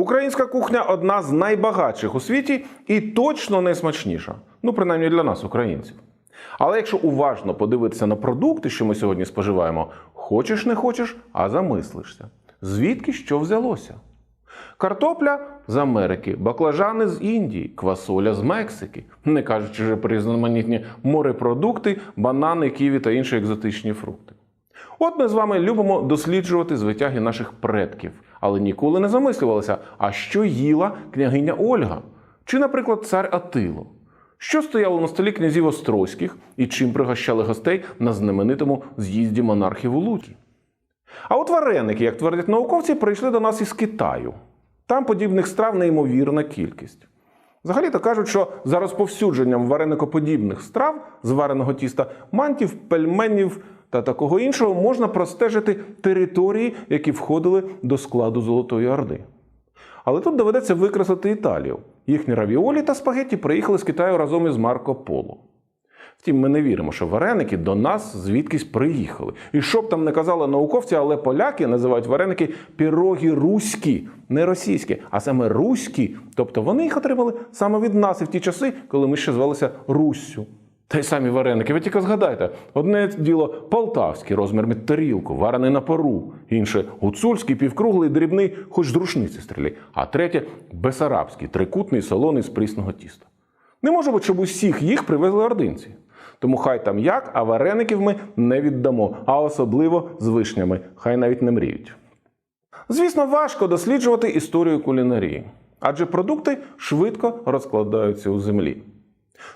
Українська кухня одна з найбагатших у світі і точно найсмачніша. Ну, принаймні для нас, українців. Але якщо уважно подивитися на продукти, що ми сьогодні споживаємо, хочеш не хочеш, а замислишся. Звідки що взялося? Картопля з Америки, баклажани з Індії, квасоля з Мексики, не кажучи вже про різноманітні морепродукти, банани, ківі та інші екзотичні фрукти. От ми з вами любимо досліджувати звитяги наших предків, але ніколи не замислювалися, а що їла княгиня Ольга? Чи, наприклад, цар Атило? Що стояло на столі князів Острозьких і чим пригощали гостей на знаменитому з'їзді монархів у Луті? А от вареники, як твердять науковці, прийшли до нас із Китаю. Там подібних страв неймовірна кількість. Взагалі-то кажуть, що за розповсюдженням вареникоподібних страв з вареного тіста мантів, пельменів та такого іншого можна простежити території, які входили до складу Золотої Орди. Але тут доведеться викреслити Італію. Їхні равіолі та спагетті приїхали з Китаю разом із Марко Поло. Втім, ми не віримо, що вареники до нас звідкись приїхали. І що б там не казали науковці, але поляки називають вареники піроги руські, не російські, а саме руські. Тобто вони їх отримали саме від нас і в ті часи, коли ми ще звалися Руссю. Та й самі вареники, ви тільки згадайте, одне діло полтавський розмір від тарілку, варений на пару, інше гуцульський, півкруглий, дрібний, хоч з рушниці стріляй, а третє бесарабський, трикутний, солоний з прісного тіста. Не може бути, щоб усіх їх привезли ординці. Тому хай там як, а вареників ми не віддамо, а особливо з вишнями, хай навіть не мріють. Звісно, важко досліджувати історію кулінарії, адже продукти швидко розкладаються у землі.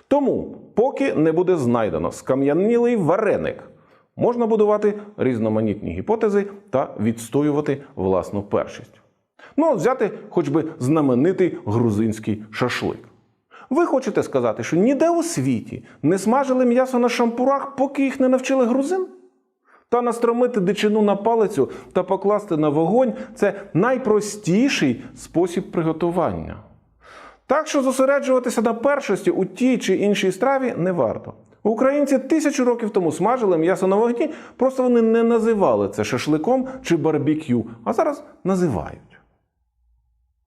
Тому, поки не буде знайдено скам'янілий вареник, можна будувати різноманітні гіпотези та відстоювати власну першість. Ну, от взяти хоч би знаменитий грузинський шашлик. Ви хочете сказати, що ніде у світі не смажили м'ясо на шампурах, поки їх не навчили грузин? Та настромити дичину на палицю та покласти на вогонь це найпростіший спосіб приготування. Так що зосереджуватися на першості у тій чи іншій страві не варто. Українці тисячу років тому смажили м'ясо на вогні, просто вони не називали це шашликом чи барбекю, а зараз називають.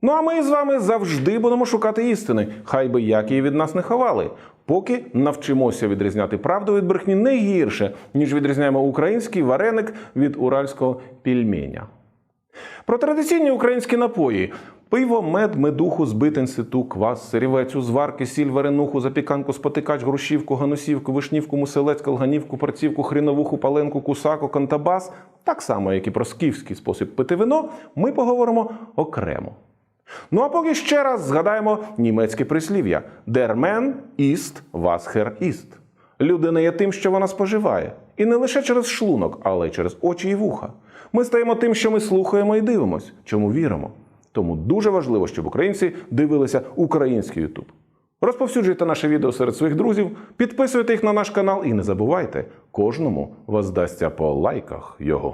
Ну а ми з вами завжди будемо шукати істини, хай би як її від нас не ховали, поки навчимося відрізняти правду від брехні не гірше, ніж відрізняємо український вареник від уральського пільменя. Про традиційні українські напої: пиво, мед, медуху, збитинциту, квас, сирівець, узварки, сіль, варенуху, запіканку, спотикач, грушівку, ганусівку, вишнівку, муселець, колганівку, парцівку, хріновуху, паленку, кусаку, контабас, так само, як і про скіфський спосіб пити вино, ми поговоримо окремо. Ну а поки ще раз згадаємо німецьке прислів'я Mann ist, was er. Людина є тим, що вона споживає. І не лише через шлунок, але й через очі і вуха. Ми стаємо тим, що ми слухаємо і дивимося, чому віримо. Тому дуже важливо, щоб українці дивилися український Ютуб. Розповсюджуйте наше відео серед своїх друзів, підписуйте їх на наш канал і не забувайте, кожному воздасться по лайках його.